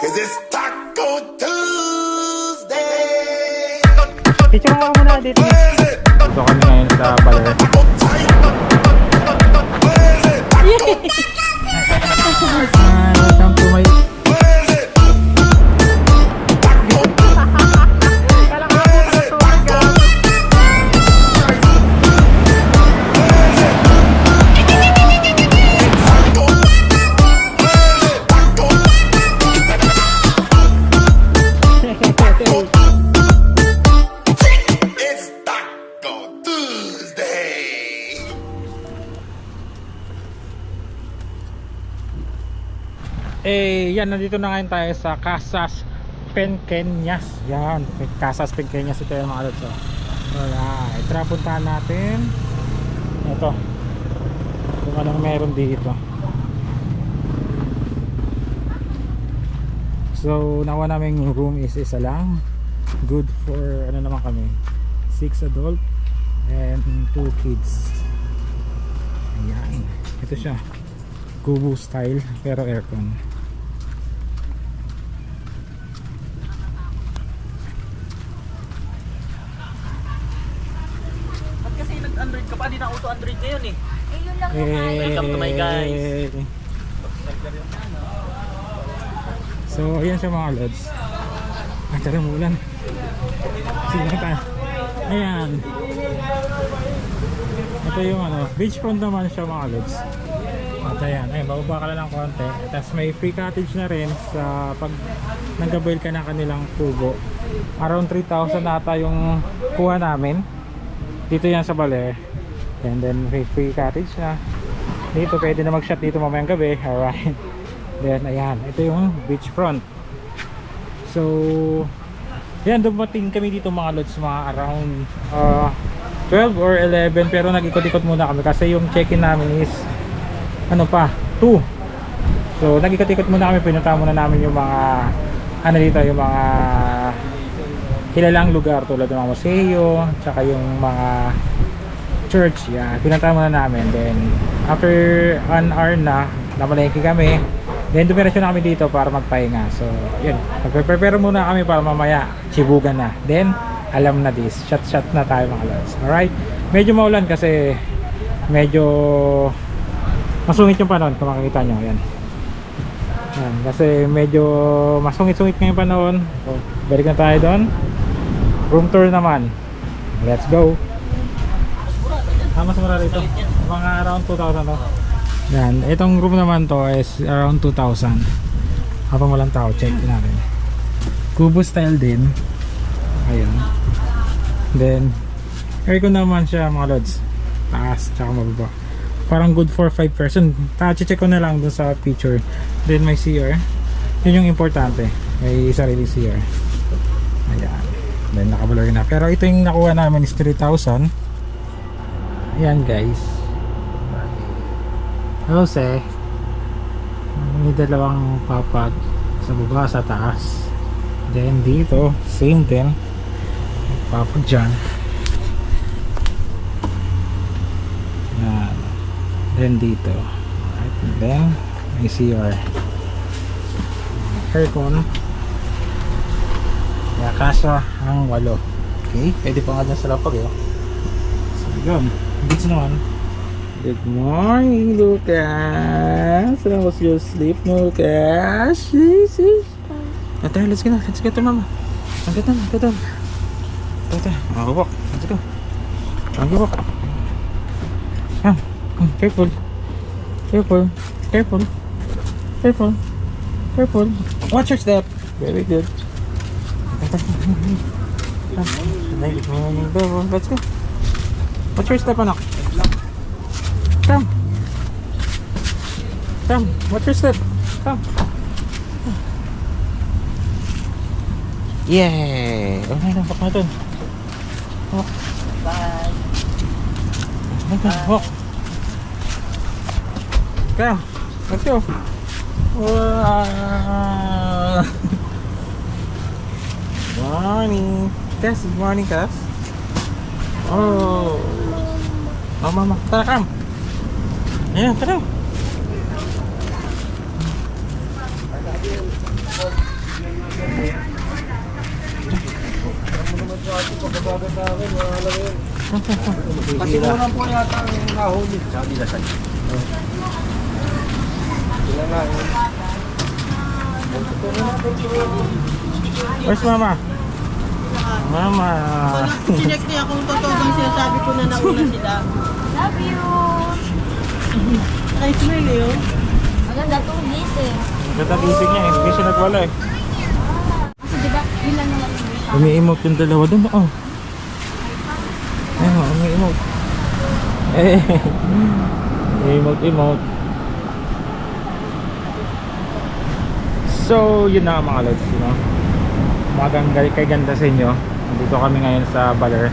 Cause it's Taco Tuesday. Picture mo muna dito. Where's it? Dito kami ngayon sa Baler. Taco tight. Eh, yan, nandito na ngayon tayo sa Casas Penqueñas. Yan, Casas Penqueñas ito yung mga lods. Oh. Alright, tara puntahan natin. Ito. Kung anong meron dito. So, nakuha namin room is isa lang. Good for, ano naman kami, 6 adult and 2 kids. Ayan. Ito siya. Kubo style pero aircon. Ba't kasi nag-Android ka pa? Di na auto Android ngayon eh. Eh, yun lang yung Eh, Welcome to my guys. So, ayan siya mga lods. Ay, tara mo ulan. Sige ka. Ayan. Ito yung ano, beachfront naman siya mga lods. At ayan, ay, bababa ka lang ng konti. Tapos may free cottage na rin sa pag nag-avail ka ng kanilang kubo. Around 3,000 ata yung kuha namin. Dito yan sa Baler. And then may free cottage na. Dito pwede na mag-shot dito mamayang gabi. Alright. Then ayan, ito yung beachfront. So, yan dumating kami dito mga lods mga around uh, 12 or 11 pero nag-ikot-ikot muna kami kasi yung check-in namin is ano pa, 2. So, nag-ikot-ikot muna kami, pinunta muna namin yung mga ano dito, yung mga kilalang lugar tulad ng mga museo, tsaka yung mga church, yan. Pinunta muna namin. Then, after an hour na, namalengke kami. Then, dumiretso na kami dito para magpahinga. So, yun. Nagpe-prepare muna kami para mamaya, chibugan na. Then, alam na this. Shot-shot na tayo mga lods. Alright? Medyo maulan kasi medyo masungit yung panahon kung makikita nyo. Yan. Yan. Kasi medyo masungit-sungit ngayong panahon. So, balik na tayo doon. Room tour naman. Let's go. Ah, mas mura rito. Mga around 2,000 to. Yan. Itong room naman to is around 2,000. Habang walang tao, check natin. Kubo style din. Ayan. Then, aircon naman siya mga lods. Taas, tsaka mababa. Parang good for 5 person. Ta-check ko na lang dun sa picture. Then may CR. Yun yung importante. May sarili CR. Ayan. Then nakablur na. Pero ito yung nakuha namin is 3,000. Ayan guys. Hello se. May dalawang papad sa baba sa taas. Then dito, same din. May papad dyan. Ayan. Then dito. Alright. And then may CR. Aircon. Kaya kaso ang walo. Okay, pwede pa nga dyan sa lapag eh. So, yun. Beach naman. Good morning, Lucas. How was your sleep, Lucas? Yes. Ate, let's go na. Let's get to mama. Ang ganda, ang ganda. Ate, ate. Ako walk. Let's go. Walk. Ah, careful. Careful. Careful. Careful. Careful. Watch your step. Very good. Ate, Ah, Good morning. Let's go. Watch your step, anak. Come. Come. Watch your step. Come. Yay! Oh, may nampak na dun. Walk. Bye. Walk. Come. Let's go. Wow. morning. Cass, good morning, Cass. Oh. Oh, mama. Tara, kam. Ayan, tara. Kasi muna po yata ang nahuli. Sabi na sa'yo. Sila na. Where's mama? Where's mama? Mama. Chinek niya kung totoo bang sinasabi ko na nauna sila. Love you! Ay, smell eh, oh. Maganda itong gising. Ganda gising niya eh. Hindi siya nagwala eh. Kasi diba, yun lang naman yung Umi-emote yung dalawa doon. Oh. Ayun, oh, umi-emote. Eh. emote. So, yun na mga lods, you know. Magang kay ganda sa inyo. Dito kami ngayon sa Baler.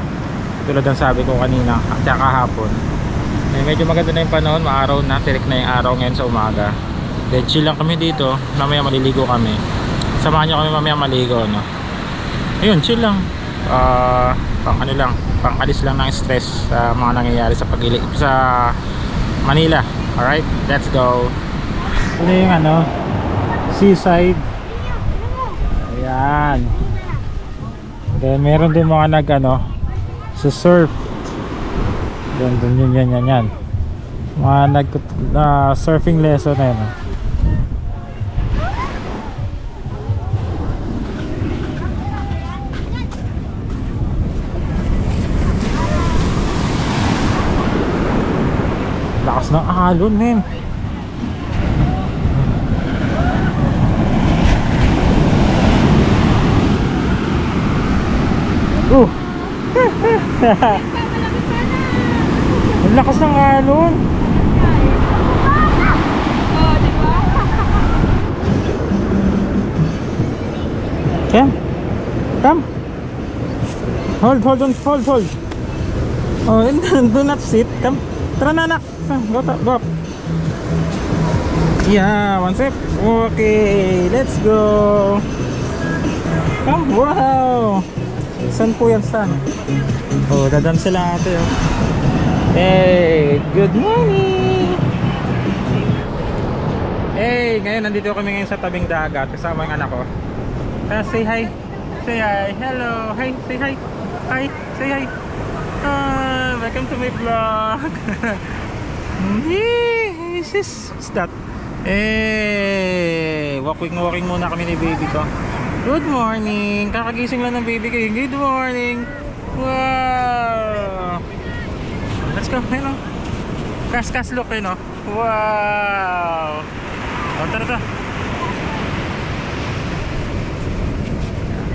Tulad ng sabi ko kanina, at saka kahapon. Eh, medyo maganda na yung panahon, maaraw na, tirik na yung araw ngayon sa umaga. Then chill lang kami dito, mamaya maliligo kami. Samahan nyo kami mamaya maligo, no. Ayun, chill lang. Ah, pang ano lang, pang alis lang ng stress sa mga nangyayari sa pagili sa Manila. Alright, let's go. Ito yung ano, seaside. Ayan. Then meron din mga nag ano, sa surf. Yan, dun, yan, yan, yan, yan. Mga nag na surfing lesson na yun. oh. Lakas ng alon, men. Uh! Ang lakas ng alon. Come. Come. Hold, hold on, hold, hold. Oh, and do not sit. Come. Tara na, anak. Ah, Go, go up. Yeah, one step. Okay, let's go. Come, wow. Saan po yan, saan? Oh, dadan sila ate, oh. Hey, good morning. Hey, ngayon nandito kami ngayon sa tabing dagat kasama yung anak ko. Uh, say hi. Say hi. Hello. Hi. Say hi. Hi. Say hi. Ah, welcome to my vlog. Is this, is that? Eh, walking walking muna kami ni baby ko. Good morning. Kakagising lang ng baby ko. Good morning. Wow. Let's go. Ayun oh. Kas kas look eh no. Wow. Oh, tara tara.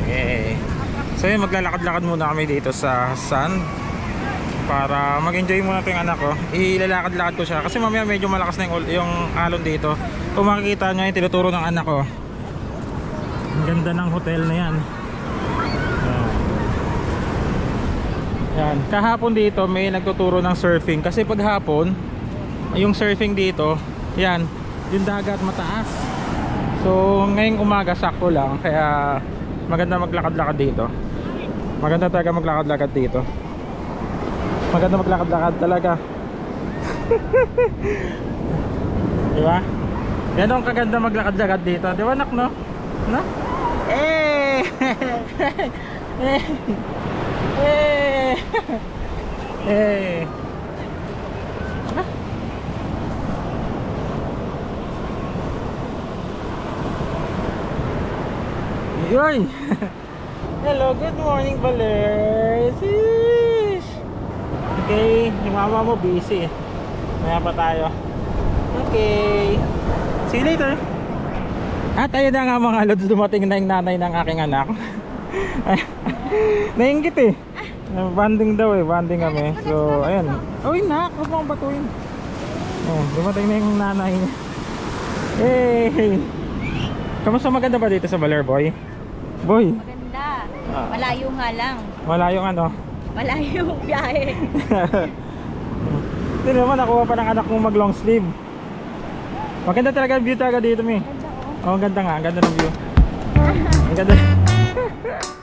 Okay. So yun, maglalakad-lakad muna kami dito sa sand para mag-enjoy muna ito yung anak ko. Ilalakad-lakad ko siya kasi mamaya medyo malakas na yung, yung alon dito. Kung makikita nyo yung tinuturo ng anak ko. Ang ganda ng hotel na yan. Yan. Kahapon dito may nagtuturo ng surfing kasi pag hapon yung surfing dito, yan, yung dagat mataas. So ngayong umaga sakto lang kaya maganda maglakad-lakad dito. Maganda talaga maglakad-lakad dito. Maganda maglakad-lakad talaga. Di ba? Yan ang kaganda maglakad-lakad dito. Di ba nak no? No? Eh! Eh! Eh! Eh! Hello, good morning! Sheesh! Okay, yung mama mo busy. Maya pa tayo. Okay. See you later. At ayun na nga mga lods, dumating na yung nanay ng aking anak. Nainggit eh. Banding daw eh, banding kami. So, ayun. Uy, nak, huwag mo akong batuin. Oh, dumating na yung nanay niya. Hey! Kamusta maganda ba dito sa Baler, boy? Boy, Maganda. Malayo nga lang. wala yung ano. Malayo biyahe. Hindi naman, nakuha pa ng anak mong mag long sleeve. Maganda talaga yung view talaga dito, mi. Oh, ang ganda nga, ang ganda ng view. Ang ganda.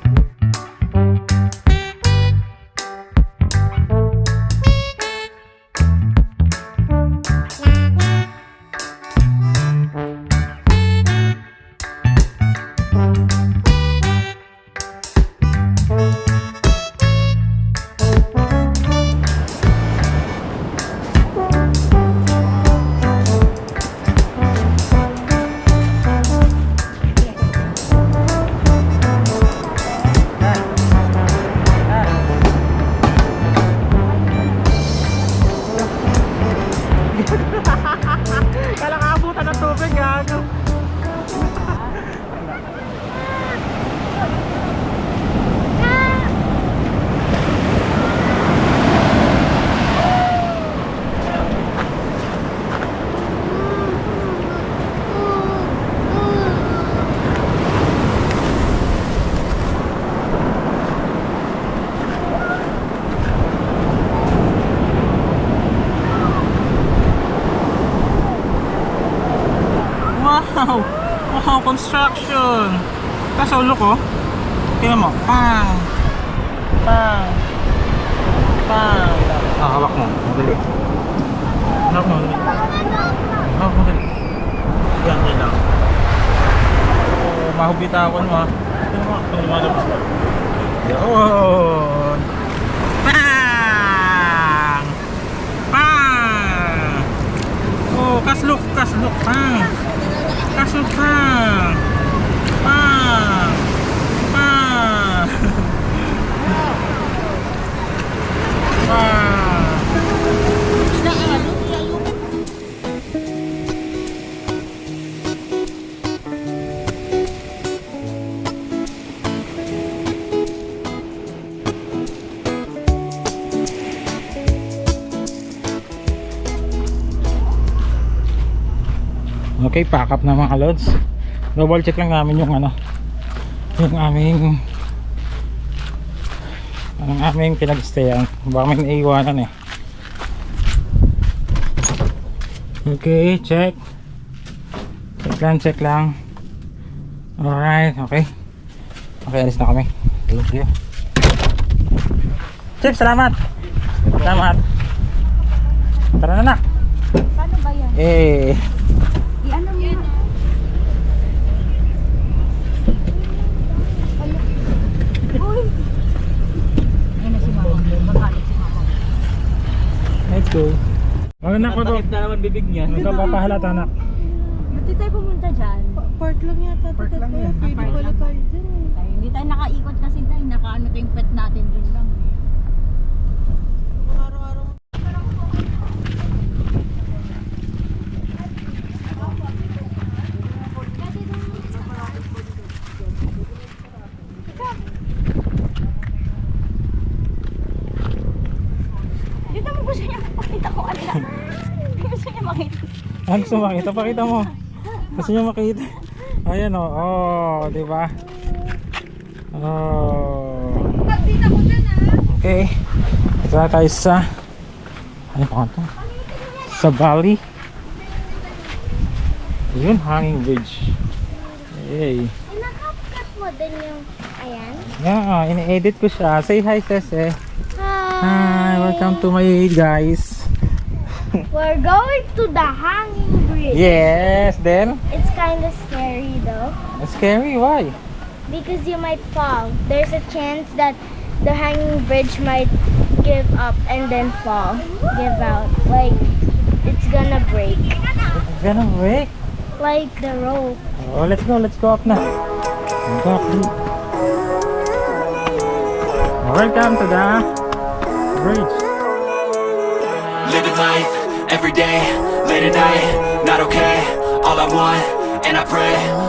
Tapos ulo ko. Tingnan mo. Pang! Pang! Pang! Ah, hawak mo. Madali. Hawak mo. Hawak mo. Madali. Yan, yan lang. Oh, mahubita ako mo ha. Tingnan mo. Ito lumalabas ba? Yun! Pang! Pang! Oh, kaslok, kaslok, pang! Kaslok, pang! Pang! Pang! Okay, pack up na mga lods. Double check lang namin yung ano, yung aming ang aming pinagstayan. Baka may naiiwanan eh. Okay, check. Check lang, check lang. Alright, okay. Okay, alis na kami. Thank you. Chip, salamat! Salamat! Tara na na! Paano ba yan? Eh, I-ano mo na. Uy! Ayun na si mama. Magalit si mama. Go. Maganda ko to. Takip na naman bibig niya. Magkapapahalata anak. Buti tayo pumunta dyan. Park lang yata. Park lang yan. Pwede Park pala lang. tayo dyan. eh. Hindi tayo nakaikot kasi tayo. Nakaano yung pet natin dun lang. eh. Araw-araw. Dito mo gusto niya makita ko ano lang. Gusto niya makita. Ano gusto mo makita? Pakita mo. Gusto niyo makita. Ayan o. Oh. oh, di ba? Oh. Okay. Ito na tayo sa ano pa ito? Sa Bali. Yun, hanging bridge. Hey. Nakapkat mo din yung, ayan. Yeah, ini-edit ko siya. Say hi, Sese. Hi. Hi, welcome to my guys. We're going to the hanging bridge. Yes, then? It's kind of scary though, Scary, why? because you might fall. There's a chance that the hanging bridge might give up and then fall, give out. Like, it's gonna break. It's gonna break. Like the rope. Oh, let's go, let's go up na. Go up. Welcome to the bridge. Living life every day, late at night, not okay. All I want, and I pray,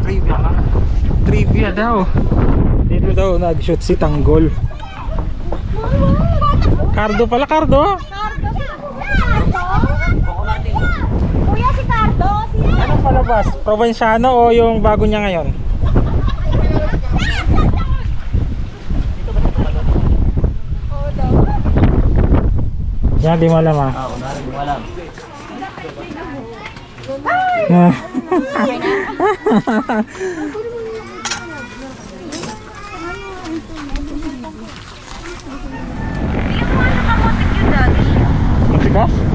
Trivia ka. Trivia daw. Dito daw nag-shoot si Tanggol. Cardo pala, Cardo. Kuya, si Cardo. Anong palabas? Provinciano o yung bago niya ngayon? Yan, di mo alam ah. Oo, narin mo alam. Matigas? Matigas.